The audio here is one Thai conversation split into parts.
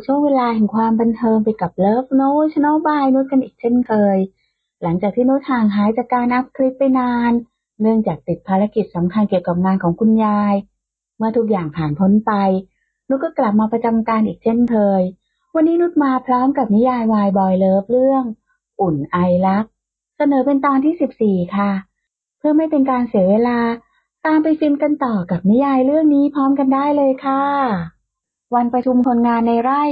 สู่ช่วงเวลาแห่งความบันเทิงไปกับเลิฟโน้ชโนบายนุชกันอีกเช่นเคย หลังจากที่นุชห่างหายจากการอัพคลิปไปนาน เนื่องจากติดภารกิจสำคัญเกี่ยวกับงานของคุณยาย เมื่อทุกอย่างผ่านพ้นไป นุชก็กลับมาประจำการอีกเช่นเคย วันนี้นุชมาพร้อมกับนิยายวายบอยเลิฟเรื่อง อุ่นไอรัก เสนอเป็นตอนที่14ค่ะ เพื่อไม่เป็นการเสียเวลา ตามไปฟิล์มกันต่อกับนิยายเรื่องนี้พร้อมกันได้เลยค่ะ วันประชุมคนงานในไร่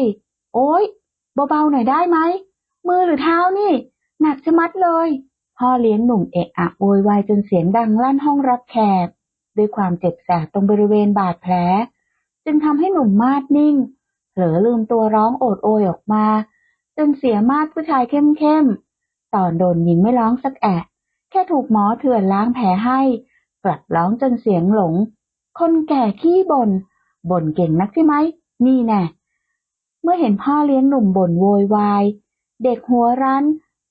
โอ๊ย เบาๆหน่อยได้ไหม มือหรือเท้านี่ หนักชะมัดเลย พ่อเลี้ยงหนุ่มเอะอะโวยวายจนเสียงดังลั่นห้องรับแขก ด้วยความเจ็บแสบตรงบริเวณบาดแผล จึงทำให้หนุ่มมาดนิ่ง เผลอลืมตัวร้องโอดโอยออกมา จนเสียมาดผู้ชายเข้มๆ ตอนโดนยิงไม่ร้องสักแอะแค่ถูกหมอเถื่อนล้างแผลให้ กลับร้องจนเสียงหลง คนแก่ขี้บน่นบ่นเก่งนักใช่ไหม นี่แน่เมื่อเห็นพ่อเลี้ยงหนุ่มบ่นโวยวาย เด็กหัวรั้น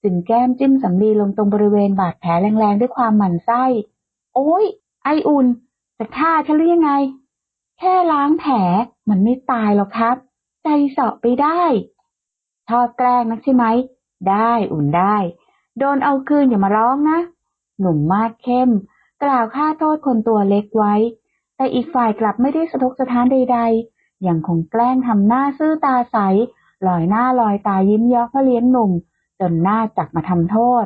จึงแก้มจิ้มสำลีลงตรงบริเวณบาดแผลแรงๆด้วยความหมั่นไส้ โอ้ย ไออุ่น จะฆ่าฉันหรือยังไง แค่ล้างแผลมันไม่ตายหรอกครับ ใจเสาะไปได้ ชอบแกล้งนักใช่ไหม ได้อุ่นได้ โดนเอาคืนอย่ามาร้องนะ หนุ่มมาดเข้ม กล่าวฆ่าโทษคนตัวเล็กไว้ แต่อีกฝ่ายกลับไม่ได้สะทกสะท้านใด ๆ ยังคงแกล้งทำหน้าซื่อตาใสลอยหน้าลอยตายิ้มยาะพ่อเลี้ยงหนุ่ม จนหน้าจักมาทำโทษ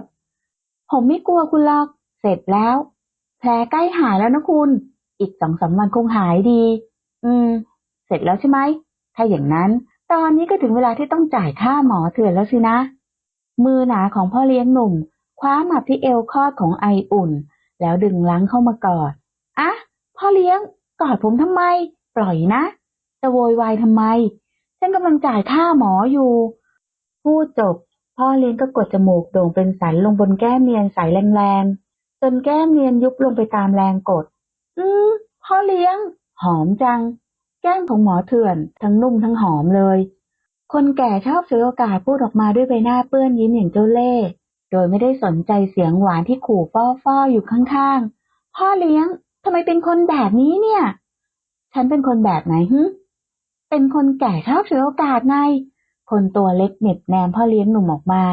ผมไม่กลัวคุณหรอก เสร็จแล้ว แผลใกล้หายแล้วนะคุณ อีกสองสามวันคงหายดี อืม เสร็จแล้วใช่ไหม ถ้าอย่างนั้น ตอนนี้ก็ถึงเวลาที่ต้องจ่ายค่าหมอเถื่อนแล้วสินะ มือหนาของพ่อเลี้ยงหนุ่ม คว้ามาที่เอวคอดของไออุ่น แล้วดึงล้างเข้ามากอด อะ พ่อเลี้ยง กอดผมทำไม ปล่อยนะ จะโวยวายทำไม ฉันกำลังจ่ายค่าหมออยู่ พูดจบ พ่อเลี้ยงก็กดจมูกโด่งเป็นสันลงบนแก้มเนียนใสแรงๆ จนแก้มเนียนยุบลงไปตามแรงกด อืมพ่อเลี้ยง หอมจัง แก้มของหมอเถื่อน ทั้งนุ่มทั้งหอมเลย คนแก่ชอบฉวยโอกาสพูดออกมาด้วยใบหน้าเปื้อนยิ้มอย่างเจ้าเล่ห์โดยไม่ได้สนใจเสียงหวานที่ขู่ฟ้อๆอยู่ข้างๆ พ่อเลี้ยงทำไมเป็นคนแบบนี้เนี่ย ฉันเป็นคนแบบไหนฮึ เป็นคนแก่ชอบฉวยโอกาสไงคนตัวเล็กเหน็บแนมพ่อเลี้ยงหนุ่มออกมา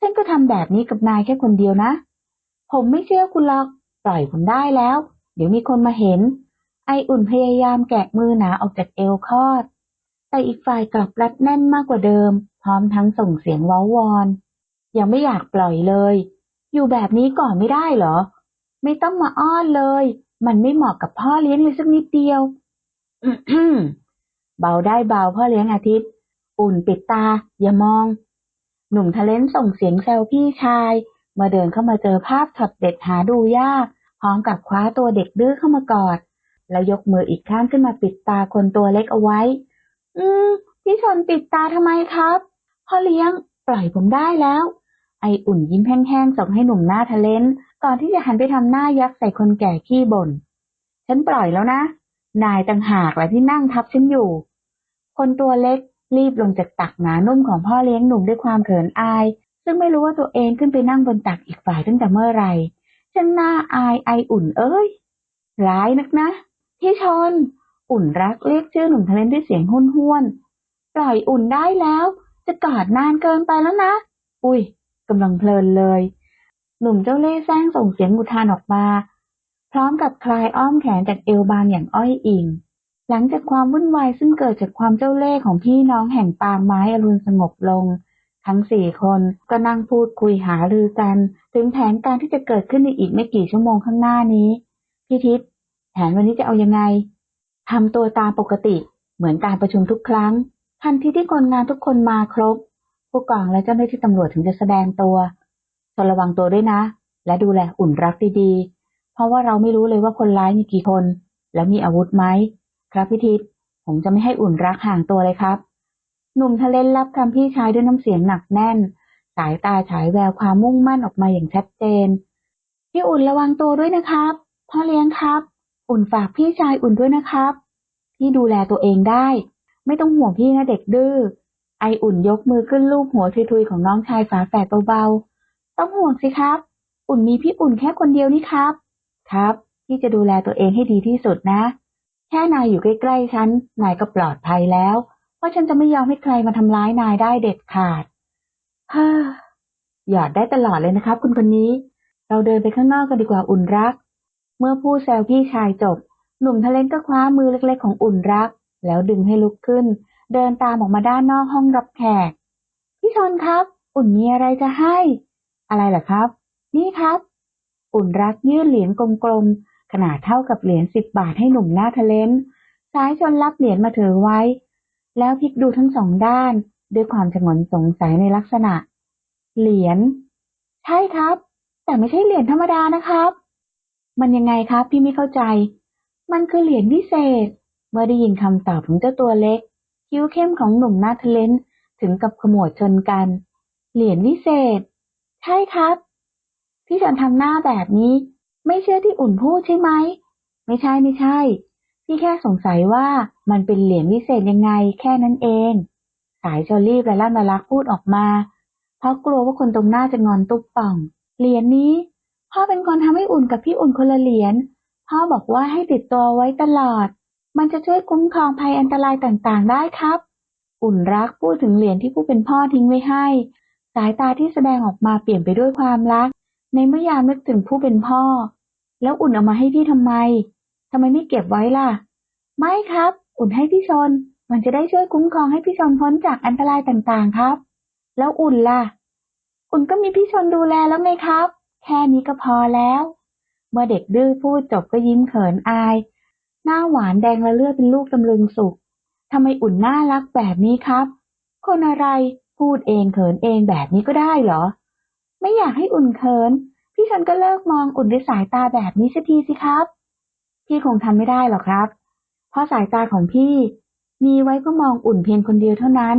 ฉันก็ทำแบบนี้กับนายแค่คนเดียวนะ ผมไม่เชื่อคุณหรอก ปล่อยผมได้แล้ว เดี๋ยวมีคนมาเห็น ไออุ่นพยายามแกะมือหนาออกจากเอวคลอด แต่อีกฝ่ายกลับรัดแน่นมากกว่าเดิม พร้อมทั้งส่งเสียงว้าวอน ยังไม่อยากปล่อยเลย อยู่แบบนี้ก่อนไม่ได้เหรอ ไม่ต้องมาอ้อนเลย มันไม่เหมาะกับพ่อเลี้ยงเลยสักนิดเดียว เบาได้เบาพ่อเลี้ยงอาทิตย์ อุ่นปิดตา อย่ามอง หนุ่มทะเลนส่งเสียงแซวพี่ชาย เมื่อเดินเข้ามาเจอภาพช็อตเด็ดหาดูยาก พร้อมกับคว้าตัวเด็กดื้อเข้ามากอด แล้วยกมืออีกข้างขึ้นมาปิดตาคนตัวเล็กเอาไว้ อืม พี่ชนปิดตาทำไมครับ พ่อเลี้ยง ปล่อยผมได้แล้ว ไออุ่นยิ้มแห้งๆส่งให้หนุ่มหน้าทะเลนก่อนที่จะหันไปทำหน้ายักษ์ใส่คนแก่ขี้บ่นฉันปล่อยแล้วนะ นายต่างหากแหละที่นั่งทับฉันอยู่ คนตัวเล็กรีบลงจากตักหนานุ่มของพ่อเลี้ยงหนุ่มด้วยความเขินอาย ซึ่งไม่รู้ว่าตัวเองขึ้นไปนั่งบนตักอีกฝ่ายตั้งแต่เมื่อไหร่ฉันหน้าอายไออุ่นเอ้ยร้ายนักนะพี่ชน อุ่นรักเรียกชื่อหนุ่มทะเลนด้วยเสียงห้นห้วนปล่อยอุ่นได้แล้ว จะกอดนานเกินไปแล้วนะ อุ้ยกำลังเพลินเลย หนุ่มเจ้าเล่ห์แซงส่งเสียงอุทานออกมา พร้อมกับคลายอ้อมแขนจากเอวบางอย่างอ้อยอิง หลังจากความวุ่นวายซึ่งเกิดจากความเจ้าเล่ห์ของพี่น้องแห่งปางไม้อรุณสงบลง ทั้งสี่คนก็นั่งพูดคุยหารือกัน ถึงแผนการที่จะเกิดขึ้นในอีกไม่กี่ชั่วโมงข้างหน้านี้พี่ทิพย์แผนวันนี้จะเอายังไงทำตัวตามปกติเหมือนการประชุมทุกครั้ง ทันทีที่คนงานทุกคนมาครบ ผู้กองและเจ้าหน้าที่ตำรวจถึงจะแสดงตัวทนระวังตัวด้วยนะ และดูแลอุ่นรักดีๆ เพราะว่าเราไม่รู้เลยว่าคนร้ายมีกี่คน แล้วมีอาวุธไหม รับพี่ทิพย์ผมจะไม่ให้อุ่นรักห่างตัวเลยครับ หนุ่มทะเลนรับคำพี่ชายด้วยน้ำเสียงหนักแน่น สายตาฉายแววความมุ่งมั่นออกมาอย่างชัดเจน พี่อุ่นระวังตัวด้วยนะครับ พ่อเลี้ยงครับ อุ่นฝากพี่ชายอุ่นด้วยนะครับ พี่ดูแลตัวเองได้ ไม่ต้องห่วงพี่นะเด็กดื้อ ไออุ่นยกมือขึ้นลูบหัวทุยๆของน้องชายฝาแฝดเบาๆ ต้องห่วงสิครับ อุ่นมีพี่อุ่นแค่คนเดียวนี่ครับ ครับ พี่จะดูแลตัวเองให้ดีที่สุดนะ แค่นายอยู่ใกล้ๆฉัน นายก็ปลอดภัยแล้ว เพราะฉันจะไม่ยอมให้ใครมาทำร้ายนายได้เด็ดขาดฮ่าหยอดได้ตลอดเลยนะครับ คุณคนนี้ เราเดินไปข้างนอกกันดีกว่าอุ่นรัก เมื่อพูดแซวพี่ชายจบ หนุ่มทะเลนก็คว้ามือเล็กๆของอุ่นรัก แล้วดึงให้ลุกขึ้น เดินตามออกมาด้านนอกห้องรับแขก พี่ชนครับ อุ่นมีอะไรจะให้ อะไรล่ะครับ นี่ครับ อุ่นรักยื่นเหรียญกลมๆ ขนาดเท่ากับเหรียญสิบบาทให้หนุ่มหน้าทะเลนสายชนรับเหรียญมาถือไว้ แล้วพลิกดูทั้งสองด้าน ด้วยความฉงนสงสัยในลักษณะ เหรียญ ใช่ครับ แต่ไม่ใช่เหรียญธรรมดานะครับ มันยังไงครับพี่ไม่เข้าใจ มันคือเหรียญพิเศษ เมื่อได้ยินคำตอบของเจ้าตัวเล็ก คิ้วเข้มของหนุ่มหน้าทะเลนถึงกับขมวดชนกัน เหรียญวิเศษ ใช่ครับ พี่ฉันทำหน้าแบบนี้ ไม่เชื่อที่อุ่นพูดใช่ไหม ไม่ใช่ไม่ใช่ พี่แค่สงสัยว่ามันเป็นเหรียญวิเศษยังไงแค่นั้นเอง สายจอรีบและลั่นมาลักพูดออกมา เพราะกลัวว่าคนตรงหน้าจะงอนตุ๊บป่อง เหรียญนี้ พ่อเป็นคนทำให้อุ่นกับพี่อุ่นคนละเหรียญ พ่อบอกว่าให้ติดตัวไว้ตลอด มันจะช่วยคุ้มครองภัยอันตรายต่างๆ ได้ครับ อุ่นรักพูดถึงเหรียญที่ผู้เป็นพ่อทิ้งไว้ให้ สายตาที่แสดงออกมาเปลี่ยนไปด้วยความรัก ในเมื่อยามนึกถึงผู้เป็นพ่อ แล้วอุ่นเอามาให้พี่ทำไม ทำไมไม่เก็บไว้ล่ะ ไม่ครับ อุ่นให้พี่ชน มันจะได้ช่วยคุ้มครองให้พี่ชนพ้นจากอันตรายต่างๆครับ แล้วอุ่นล่ะ อุ่นก็มีพี่ชนดูแลแล้วไงครับ แค่นี้ก็พอแล้ว เมื่อเด็กดื้อพูดจบก็ยิ้มเขินอาย หน้าหวานแดงและเลือดเป็นลูกตำลึงสุกทำไมอุ่นน่ารักแบบนี้ครับ คนอะไรพูดเองเขินเองแบบนี้ก็ได้เหรอ ไม่อยากให้อุ่นเขิน พี่ชนก็เลิกมองอุ่นด้วยสายตาแบบนี้สักทีสิครับ พี่คงทำไม่ได้หรอกครับ เพราะสายตาของพี่ มีไว้เพื่อมองอุ่นเพียงคนเดียวเท่านั้น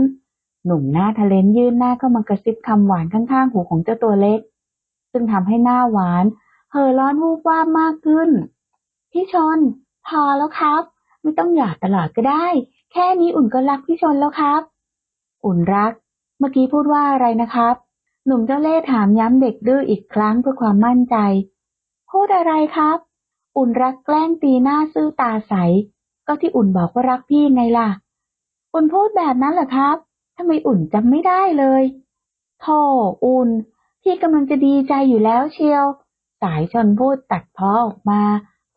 หนุ่มหน้าทะเลนยื่นหน้าเข้ามากระซิบคำหวานข้างๆหูของเจ้าตัวเล็ก ซึ่งทำให้หน้าหวานเห่อร้อนวูบวาบมากขึ้น พี่ชน พอแล้วครับ ไม่ต้องหยอดตลอดก็ได้ แค่นี้อุ่นก็รักพี่ชนแล้วครับ อุ่นรัก เมื่อกี้พูดว่าอะไรนะครับ หนุ่มเจ้าเล่ห์ถามย้ำเด็กดื้ออีกครั้งเพื่อความมั่นใจ พูดอะไรครับ อุ่นรักแกล้งตีหน้าซื่อตาใส ก็ที่อุ่นบอกว่ารักพี่ไงล่ะ อุ่นพูดแบบนั้นเหรอครับทำไมอุ่นจำไม่ได้เลยโธ่อุ่น พี่กำลังจะดีใจอยู่แล้วเชียว สายชนพูดตัดพ้อออกมา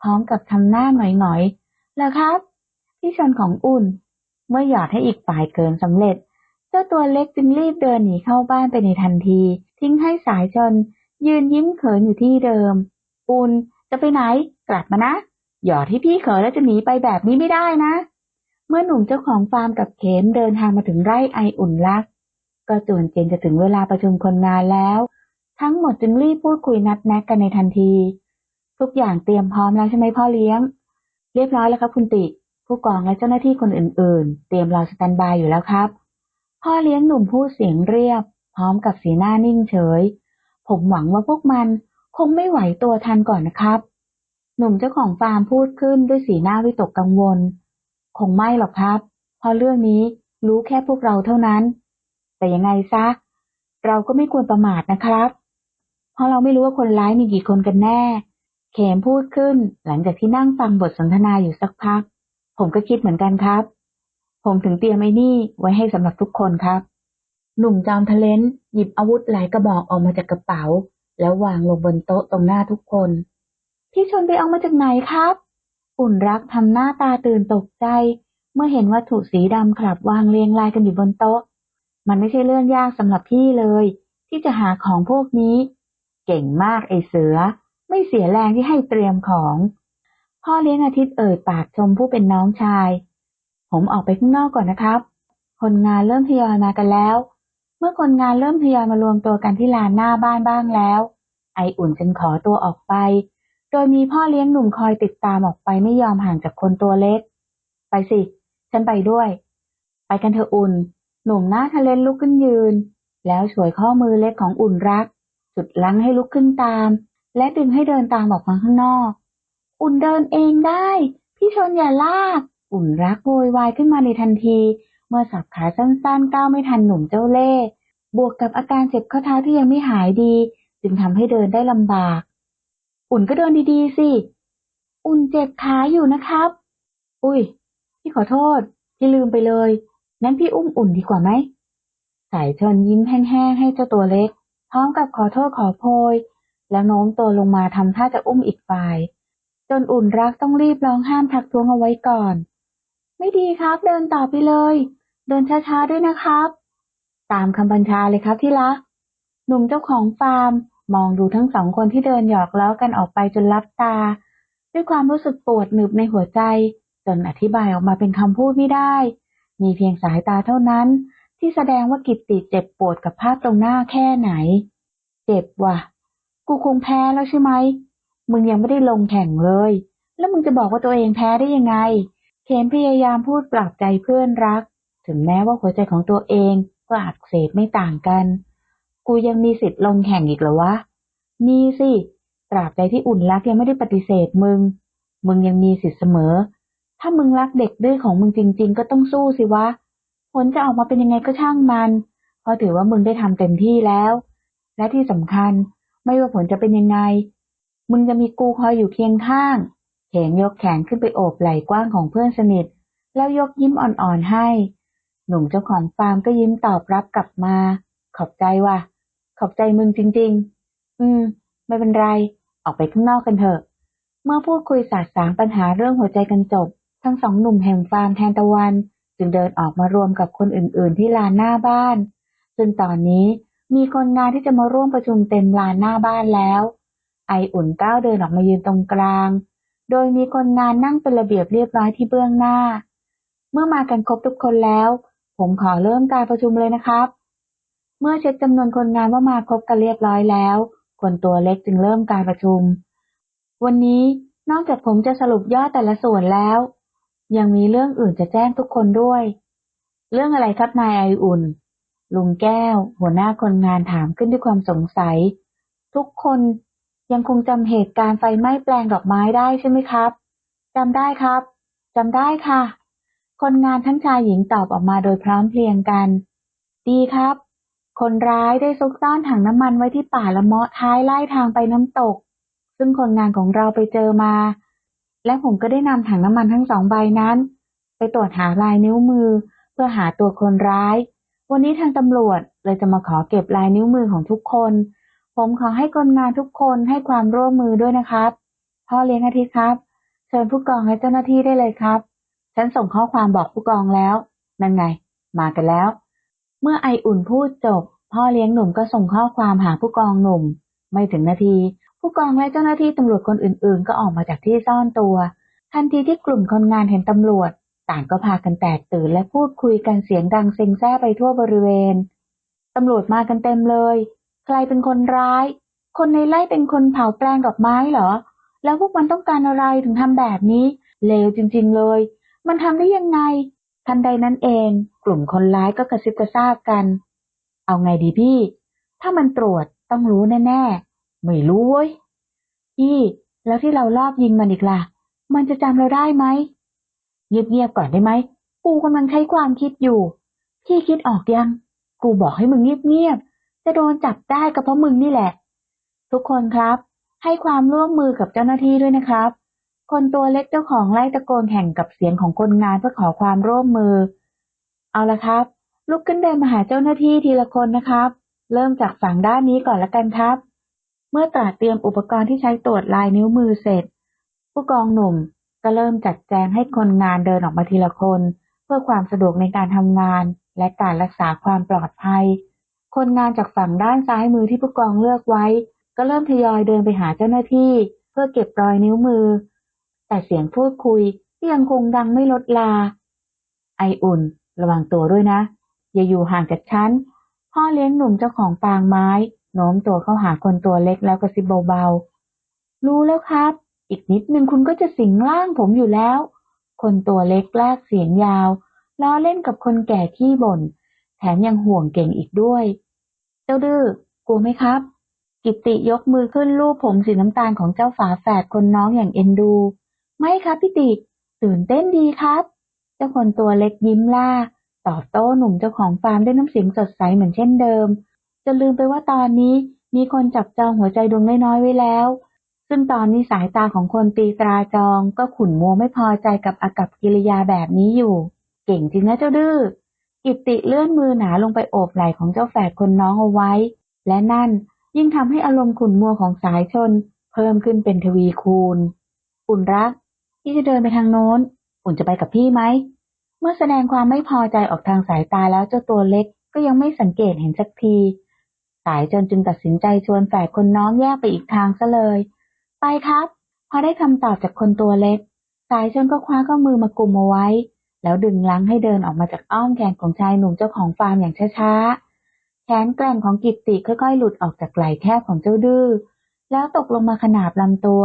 พร้อมกับทำหน้าหน่อยๆแล้วครับ พี่ชนของอุ่น เมื่อหยอดให้อีกฝ่ายเกินสำเร็จ เจ้าตัวเล็กจึงรีบเดินหนีเข้าบ้านไปในทันที ทิ้งให้สายชน ยืนยิ้มเขินอยู่ที่เดิมอุนจะไปไหน กลับมานะ หยอดให้พี่เขินแล้วจะหนีไปแบบนี้ไม่ได้นะ เมื่อหนุ่มเจ้าของฟาร์มกับเข็มเดินทางมาถึงไร่ไออุ่นรัก ก็จวนเจนจะถึงเวลาประชุมคนงานแล้ว ทั้งหมดจึงรีบพูดคุยนัดแนะกันในทันที ทุกอย่างเตรียมพร้อมแล้วใช่ไหมพ่อเลี้ยง เรียบร้อยแล้วครับคุณติ ผู้กองและเจ้าหน้าที่คนอื่น ๆ เตรียมรอสแตนบายอยู่แล้วครับ พ่อเลี้ยงหนุ่มพูดเสียงเรียบ พร้อมกับสีหน้านิ่งเฉย ผมหวังว่าพวกมันคงไม่ไหวตัวทันก่อนนะครับ หนุ่มเจ้าของฟาร์มพูดขึ้นด้วยสีหน้าวิตกกังวล คงไม่หรอกครับ เพราะเรื่องนี้รู้แค่พวกเราเท่านั้น แต่ยังไงซะ เราก็ไม่ควรประมาทนะครับ เพราะเราไม่รู้ว่าคนร้ายมีกี่คนกันแน่ เขมพูดขึ้นหลังจากที่นั่งฟังบทสนทนาอยู่สักพัก ผมก็คิดเหมือนกันครับ ผมถึงเตรียมไอ้นี่ไว้ให้สำหรับทุกคนครับ หนุ่มจอมทะเลนหยิบอาวุธหลายกระบอกออกมาจากกระเป๋า แล้ววางลงบนโต๊ะตรงหน้าทุกคน พี่ชนไปเอามาจากไหนครับ อุ่นรักทำหน้าตาตื่นตกใจ เมื่อเห็นวัตถุสีดำคลับวางเรียงรายกันอยู่บนโต๊ะ มันไม่ใช่เรื่องยากสำหรับพี่เลย ที่จะหาของพวกนี้ เก่งมากไอเสือ ไม่เสียแรงที่ให้เตรียมของ พ่อเลี้ยงอาทิตย์เอ่ยปากชมผู้เป็นน้องชาย ผมออกไปข้างนอกก่อนนะครับ คนงานเริ่มทยอยมากันแล้ว เมื่อคนงานเริ่มทยอยมารวมตัวกันที่ลานหน้าบ้านบ้างแล้ว ไออุ่นจึงขอตัวออกไป โดยมีพ่อเลี้ยงหนุ่มคอยติดตามออกไปไม่ยอมห่างจากคนตัวเล็ก ไปสิ ฉันไปด้วย ไปกันเถอะอุ่น หนุ่มหน้าทะเลนลุกขึ้นยืน แล้วฉวยข้อมือเล็กของอุ่นรักสุดลังให้ลุกขึ้นตาม และดึงให้เดินตามออกมาข้างนอก อุ่นเดินเองได้ พี่ชนอย่าลาก อุ่นรักโวยวายขึ้นมาในทันที เมื่อสับขาสั้นๆก้าวไม่ทันหนุ่มเจ้าเล่ห์บวกกับอาการเจ็บข้อเท้าที่ยังไม่หายดี จึงทำให้เดินได้ลำบาก อุ่นก็เดินดีๆสิ อุ่นเจ็บขาอยู่นะครับ อุ้ย พี่ขอโทษ พี่ลืมไปเลยงั้นพี่อุ้มอุ่นดีกว่าไหม สายชนยิ้มแห้งๆให้เจ้าตัวเล็ก พร้อมกับขอโทษขอโพย แล้วโน้มตัวลงมาทำท่าจะอุ้มอีกฝ่าย จนอุ่นรักต้องรีบร้องห้ามทักท้วงเอาไว้ก่อน ไม่ดีครับ เดินต่อไปเลย เดินช้าๆด้วยนะครับ ตามคำบัญชาเลยครับที่รักหนุ่มเจ้าของฟาร์มมองดูทั้งสองคนที่เดินหยอกล้อกันออกไปจนลับตา ด้วยความรู้สึกปวดหนึบในหัวใจ จนอธิบายออกมาเป็นคำพูดไม่ได้ มีเพียงสายตาเท่านั้น ที่แสดงว่ากิตติเจ็บปวดกับภาพตรงหน้าแค่ไหน เจ็บว่ะ กูคงแพ้แล้วใช่ไหมมึงยังไม่ได้ลงแข่งเลย แล้วมึงจะบอกว่าตัวเองแพ้ได้ยังไง เคนพยายามพูดปลอบใจเพื่อนรัก ถึงแม้ว่าหัวใจของตัวเองก็อักเสบไม่ต่างกัน กูยังมีสิทธิ์ลงแข่งอีกเหรอวะ มีสิ ตราบใดที่อุ่นรักยังไม่ได้ปฏิเสธมึง มึงยังมีสิทธิ์เสมอ ถ้ามึงรักเด็กดื้อของมึงจริง ๆ ก็ต้องสู้สิวะ ผลจะออกมาเป็นยังไงก็ช่างมัน เพราะถือว่ามึงได้ทำเต็มที่แล้ว และที่สำคัญไม่ว่าผลจะเป็นยังไง มึงจะมีกูคอยอยู่เคียงข้าง เขนยกแขนขึ้นไปโอบไหล่กว้างของเพื่อนสนิท แล้วยกยิ้มอ่อนๆให้ หนุ่มเจ้าของฟาร์มก็ยิ้มตอบรับกลับมา ขอบใจว่ะ ขอบใจมึงจริง ๆ อืม ไม่เป็นไร ออกไปข้างนอกกันเถอะ เมื่อพูดคุยสาสางปัญหาเรื่องหัวใจกันจบ ทั้งสองหนุ่มแห่งฟาร์มแทนตะวัน จึงเดินออกมารวมกับคนอื่น ๆ ที่ลานหน้าบ้าน ซึ่งตอนนี้มีคนงานที่จะมาร่วมประชุมเต็มลานหน้าบ้านแล้ว ไออุ่นก้าวเดินออกมายืนตรงกลาง โดยมีคนงานนั่งเป็นระเบียบเรียบร้อยที่เบื้องหน้า เมื่อมากันครบทุกคนแล้ว ผมขอเริ่มการประชุมเลยนะครับ เมื่อเช็คจำนวนคนงานว่ามาครบกันเรียบร้อยแล้ว คนตัวเล็กจึงเริ่มการประชุม วันนี้นอกจากผมจะสรุปยอดแต่ละส่วนแล้ว ยังมีเรื่องอื่นจะแจ้งทุกคนด้วย เรื่องอะไรครับนายไออุ่น ลุงแก้ว หัวหน้าคนงานถามขึ้นด้วยความสงสัย ทุกคน ยังคงจำเหตุการณ์ไฟไหม้แปลงดอกไม้ได้ใช่ไหมครับจำได้ครับจำได้ค่ะ คนงานทั้งชายหญิงตอบออกมาโดยพร้อมเพรียงกัน ดีครับ คนร้ายได้ซุกซ่อนถังน้ำมันไว้ที่ป่าละเมาะท้ายไล่ทางไปน้ำตก ซึ่งคนงานของเราไปเจอมา และผมก็ได้นำถังน้ำมันทั้งสองใบนั้น ไปตรวจหาลายนิ้วมือ เพื่อหาตัวคนร้าย วันนี้ทางตำรวจเลยจะมาขอเก็บลายนิ้วมือของทุกคน ผมขอให้คนงานทุกคนให้ความร่วมมือด้วยนะครับ พ่อเลี้ยงอาทิตย์ครับ เชิญผู้กองและเจ้าหน้าที่ได้เลยครับ ฉันส่งข้อความบอกผู้กองแล้ว นั่นไง มากันแล้ว เมื่อไออุ่นพูดจบ พ่อเลี้ยงหนุ่มก็ส่งข้อความหาผู้กองหนุ่ม ไม่ถึงนาที ผู้กองและเจ้าหน้าที่ตำรวจคนอื่นๆ ก็ออกมาจากที่ซ่อนตัว ทันทีที่กลุ่มคนงานเห็นตำรวจ ต่างก็พากันแตกตื่นและพูดคุยกันเสียงดังเซ็งแซ่ไปทั่วบริเวณตำรวจมากันเต็มเลย ใครเป็นคนร้าย คนในไร่เป็นคนเผาแปลงดอกไม้เหรอ แล้วพวกมันต้องการอะไรถึงทำแบบนี้ เลวจริง ๆเลย มันทำได้ยังไง ทันใดนั้นเอง กลุ่มคนร้ายก็กระซิบกระซาบกัน เอาไงดีพี่ ถ้ามันตรวจต้องรู้แน่ๆ ไม่รู้เว้ย พี่ แล้วที่เราลอบยิงมันอีกล่ะ มันจะจำเราได้ไหมเงียบๆก่อนได้ไหม กูกำลังใช้ความคิดอยู่ พี่คิดออกยัง กูบอกให้มึงเงียบๆ จะโดนจับได้ก็เพราะมึงนี่แหละ ทุกคนครับ ให้ความร่วมมือกับเจ้าหน้าที่ด้วยนะครับ คนตัวเล็กเจ้าของไล่ตะโกนแข่งกับเสียงของคนงานเพื่อขอความร่วมมือ เอาละครับ ลุกขึ้นเดินมาหาเจ้าหน้าที่ทีละคนนะครับ เริ่มจากฝั่งด้านนี้ก่อนละกันครับ เมื่อตราเตรียมอุปกรณ์ที่ใช้ตรวจลายนิ้วมือเสร็จ ผู้กองหนุ่มก็เริ่มจัดแจงให้คนงานเดินออกมาทีละคน เพื่อความสะดวกในการทำงานและการรักษาความปลอดภัย คนงานจากฝั่งด้านซ้ายมือที่ผู้กองเลือกไว้ ก็เริ่มทยอยเดินไปหาเจ้าหน้าที่ เพื่อเก็บรอยนิ้วมือ แต่เสียงพูดคุยยังคงดังไม่ลดลา ไออุ่น ระวังตัวด้วยนะ อย่าอยู่ห่างจากฉันพ่อเลี้ยงหนุ่มเจ้าของปางไม้โน้มตัวเข้าหาคนตัวเล็กแล้วกระซิบเบาๆ รู้แล้วครับ อีกนิดนึงคุณก็จะสิงร่างผมอยู่แล้ว คนตัวเล็กลากเสียงยาวล้อเล่นกับคนแก่ขี้บ่น แถมยังห่วงเก่งอีกด้วย เจ้าดื้อกลัวไหมครับ กิตติยกมือขึ้นลูบผมสีน้ำตาลของเจ้าฝาแฝดคนน้องอย่างเอ็นดู ไม่ครับพี่ติตื่นเต้นดีครับ เจ้าคนตัวเล็กยิ้มล่า ตอบโต้หนุ่มเจ้าของฟาร์มด้วยน้ำเสียงสดใสเหมือนเช่นเดิม จะลืมไปว่าตอนนี้มีคนจับจองหัวใจดวงน้อยๆไว้แล้ว ซึ่งตอนนี้สายตาของคนตีตราจองก็ขุ่นมัวไม่พอใจกับอากับกิริยาแบบนี้อยู่ เก่งจริงนะเจ้าดื้อ กิตติเลื่อนมือหนาลงไปโอบไหล่ของเจ้าแฝดคนน้องเอาไว้ และนั่นยิ่งทำให้อารมณ์ขุ่นมัวของสายชน เพิ่มขึ้นเป็นทวีคูณ อุ่นรักพี่จะเดินไปทางโน้น อุ่นจะไปกับพี่ไหม เมื่อแสดงความไม่พอใจออกทางสายตาแล้วเจ้าตัวเล็กก็ยังไม่สังเกตเห็นสักที สายจนจึงตัดสินใจชวนแฝดคนน้องแยกไปอีกทางซะเลย ไปครับ พอได้คำตอบจากคนตัวเล็ก สายชนก็คว้าข้อมือมากุมเอาไว้ แล้วดึงลังให้เดินออกมาจากอ้อมแขนของชายหนุ่มเจ้าของฟาร์มอย่างช้าๆ แขนแกร่งของกิตติค่อยๆ หลุดออกจากไหล่แคบของเจ้าดื้อ แล้วตกลงมาขนาบลำตัว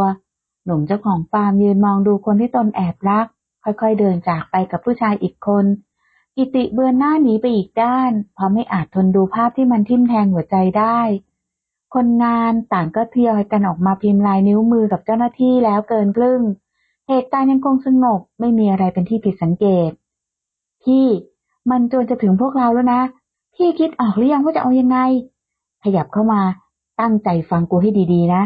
หนุ่มเจ้าของฟาร์มยืนมองดูคนที่ตนแอบรัก ค่อยๆ เดินจากไปกับผู้ชายอีกคน กิติเบือนหน้าหนีไปอีกด้าน เพราะไม่อาจทนดูภาพที่มันทิ่มแทงหัวใจได้ คนงานต่างก็ทยอยกันออกมาพิมพ์ลายนิ้วมือกับเจ้าหน้าที่แล้วเกินครึ่ง เหตุการณ์ยังคงสงบไม่มีอะไรเป็นที่ผิดสังเกต พี่มันจวนจะถึงพวกเราแล้วนะ พี่คิดออกหรือยังว่าจะเอายังไง ขยับเข้ามาตั้งใจฟังกูให้ดีๆนะ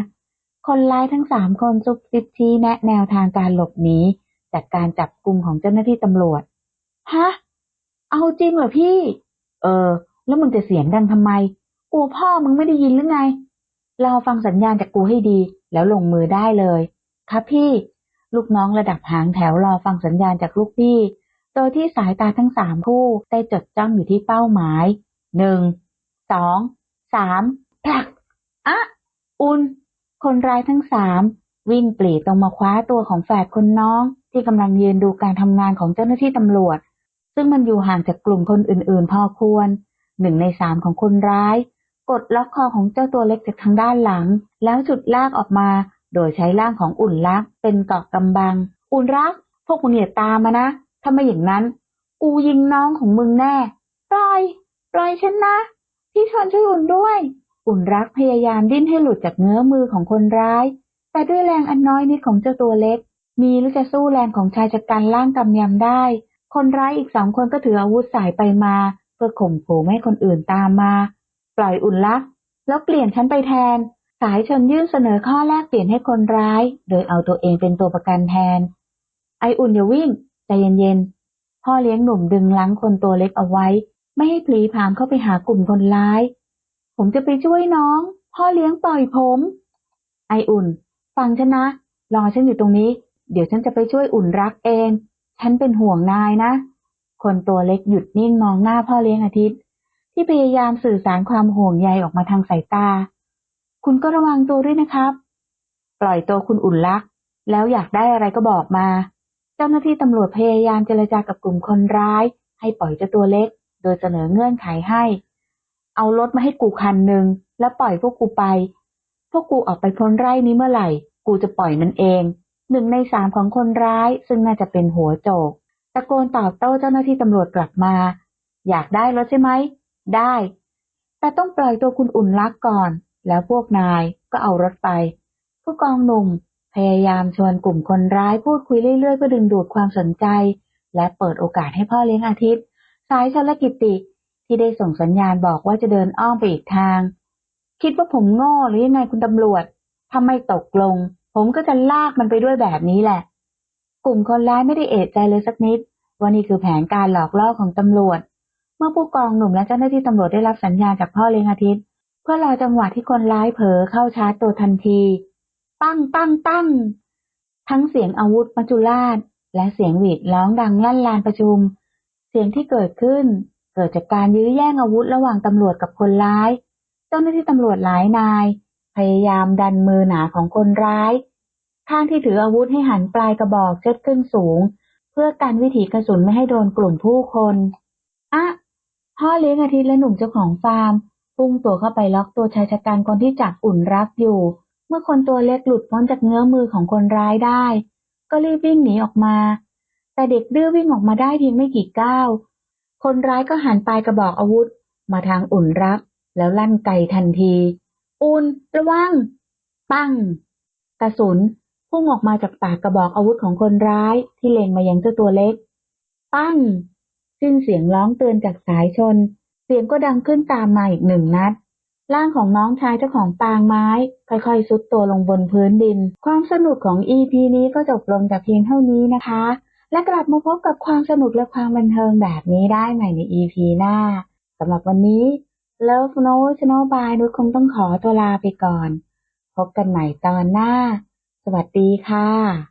คนร้ายทั้งสามคนซุบซิบชี้แนะแนวทางการหลบหนีจากการจับกลุ่มของเจ้าหน้าที่ตำรวจ ฮะ เอาจริงเหรอพี่ เออ แล้วมึงจะเสียงดังทำไม กูพ่อมึงไม่ได้ยินหรือไงรอฟังสัญญาณจากกูให้ดี แล้วลงมือได้เลย ครับพี่ ลูกน้องระดับหางแถวรอฟังสัญญาณจากลูกพี่ โดยที่สายตาทั้งสามคู่ได้จดจ้องอยู่ที่เป้าหมายหนึ่งสองสามผลักอะอุนคนร้ายทั้งสามวิ่งปรีตรงมาคว้าตัวของแฝดคนน้อง ที่กำลังยืนดูการทำงานของเจ้าหน้าที่ตำรวจ ซึ่งมันอยู่ห่างจากกลุ่มคนอื่นๆ พอควรหนึ่งในสามของคนร้าย กดล็อกคอของเจ้าตัวเล็กจากทางด้านหลัง แล้วจุดลากออกมา โดยใช้ร่างของอุ่นรักเป็นเกาะกำบัง อุ่นรัก พวกมึงอย่าตามมานะ ถ้าไม่อย่างนั้น กูยิงน้องของมึงแน่ ปล่อย ปล่อยฉันนะ พี่ชนช่วยอุ่นด้วย อุ่นรักพยายามดิ้นให้หลุดจากเงื้อมือของคนร้าย แต่ด้วยแรงอันน้อยนิดของเจ้าตัวเล็ก มีหรือจะสู้แรงของชายจัดการล่างกำยำได้ คนร้ายอีกสองคนก็ถืออาวุธสายไปมา เพื่อข่มขู่ไม่ให้คนอื่นตามมา ปล่อยอุ่นรัก แล้วเปลี่ยนฉันไปแทน สายชนยื่นเสนอข้อแลกเปลี่ยนให้คนร้าย โดยเอาตัวเองเป็นตัวประกันแทน ไออุ่นอย่าวิ่งใจเย็นๆ พ่อเลี้ยงหนุ่มดึงลังคนตัวเล็กเอาไว้ ไม่ให้พลีพามเข้าไปหากลุ่มคนร้าย ผมจะไปช่วยน้อง พ่อเลี้ยงปล่อยผม ไออุ่น ฟังฉันนะ รอฉันอยู่ตรงนี้ เดี๋ยวฉันจะไปช่วยอุ่นรักเอง ฉันเป็นห่วงนายนะ คนตัวเล็กหยุดนิ่งมองหน้าพ่อเลี้ยงอาทิตย์ ที่พยายามสื่อสารความห่วงใยออกมาทางสายตา คุณก็ระวังตัวด้วยนะครับ ปล่อยตัวคุณอุ่นรัก แล้วอยากได้อะไรก็บอกมา เจ้าหน้าที่ตำรวจพยายามเจรจากับกลุ่มคนร้าย ให้ปล่อยเจ้าตัวเล็ก โดยเสนอเงื่อนไขให้ เอารถมาให้กูคันหนึ่งแล้วปล่อยพวกกูไป พวกกูออกไปพ้นไร่นี้เมื่อไหร่ กูจะปล่อยมันเอง หนึ่งในสามของคนร้ายซึ่งน่าจะเป็นหัวโจก ตะโกนตอบโต้เจ้าหน้าที่ตำรวจกลับมา อยากได้รถใช่ไหม ได้ แต่ต้องปล่อยตัวคุณอุ่นรักก่อน แล้วพวกนายก็เอารถไป ผู้กองหนุ่มพยายามชวนกลุ่มคนร้ายพูดคุยเรื่อยๆเพื่อดึงดูดความสนใจ และเปิดโอกาสให้พ่อเลี้ยงอาทิตย์ สายชลกิติที่ได้ส่งสัญญาณบอกว่าจะเดินอ้อมไปอีกทาง คิดว่าผมโง่หรือยังไงคุณตำรวจถ้าไม่ตกลง ผมก็จะลากมันไปด้วยแบบนี้แหละ กลุ่มคนร้ายไม่ได้เอะใจเลยสักนิดว่านี่คือแผนการหลอกล่อของตำรวจ เมื่อผู้กองหนุ่มและเจ้าหน้าที่ตำรวจได้รับสัญญาณจากพ่อเลี้ยงอาทิตย์ เพื่อรอจังหวะที่คนร้ายเผลอเข้าชาร์จตัวทันที ปั้งปั้งปั้งทั้งเสียงอาวุธมัจจุราช และเสียงหวีดร้องดังลั่นลานประชุม เสียงที่เกิดขึ้น เกิดจากการยื้อแย่งอาวุธระหว่างตำรวจกับคนร้าย เจ้าหน้าที่ตำรวจหลายนาย พยายามดันมือหนาของคนร้าย ข้างที่ถืออาวุธให้หันปลายกระบอกเชิดขึ้นสูง เพื่อกันวิถีกระสุนไม่ให้โดนกลุ่มผู้คน อะพ่อเลี้ยงอาทิตย์และหนุ่มเจ้าของฟาร์ม พุ่งตัวเข้าไปล็อกตัวชายชะกันคนที่จับอุ่นรักอยู่ เมื่อคนตัวเล็กหลุดพ้นจากเงื้อมือของคนร้ายได้ ก็รีบวิ่งหนีออกมา แต่เด็กดื้อวิ่งออกมาได้เพียงไม่กี่ก้าวคนร้ายก็หันปลายกระบอกอาวุธ มาทางอุ่นรัก แล้วลั่นไกทันที อุ่นระวัง ปั้งกระสุนพุ่งออกมาจากปากกระบอกอาวุธของคนร้ายที่เล็งมายังเจ้าตัวเล็ก ปั้ง สิ้นเสียงร้องเตือนจากสายชน สียงก็ดังขึ้นตามมาอีกหนึ่งนัด ร่างของน้องชายเจ้าของปางไม้ ค่อยๆซุดตัวลงบนพื้นดิน ความสนุกของ EP นี้ก็จบลงแต่เพียงเท่านี้นะคะ และกลับมาพบกับความสนุกและความบันเทิงแบบนี้ได้ใหม่ใน EP หน้าสำหรับวันนี้ Love No Channel by นุชคงต้องขอตัวลาไปก่อน พบกันใหม่ตอนหน้า สวัสดีค่ะ